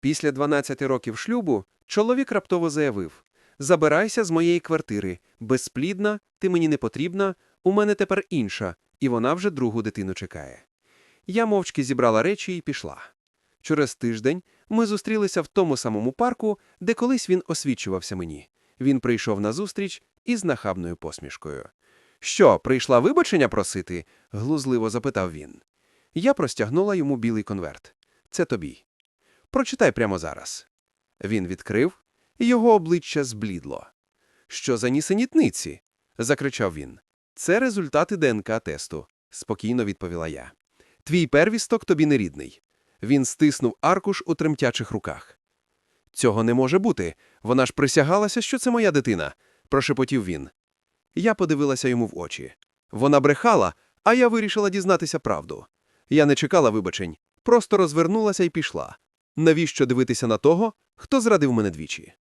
Після 12 років шлюбу чоловік раптово заявив «Забирайся з моєї квартири. Безплідна, ти мені не потрібна, у мене тепер інша, і вона вже другу дитину чекає». Я мовчки зібрала речі і пішла. Через тиждень ми зустрілися в тому самому парку, де колись він освічувався мені. Він прийшов на зустріч із нахабною посмішкою. «Що, прийшла вибачення просити?» – глузливо запитав він. Я простягнула йому білий конверт. «Це тобі. Прочитай прямо зараз». Він відкрив, і його обличчя зблідло. «Що за нісенітниці?» – закричав він. «Це результати ДНК-тесту», – спокійно відповіла я. «Твій первісток тобі не рідний». Він стиснув аркуш у тремтячих руках. «Цього не може бути. Вона ж присягалася, що це моя дитина», – прошепотів він. Я подивилася йому в очі. Вона брехала, а я вирішила дізнатися правду. Я не чекала вибачень, просто розвернулася і пішла. Навіщо дивитися на того, хто зрадив мене двічі?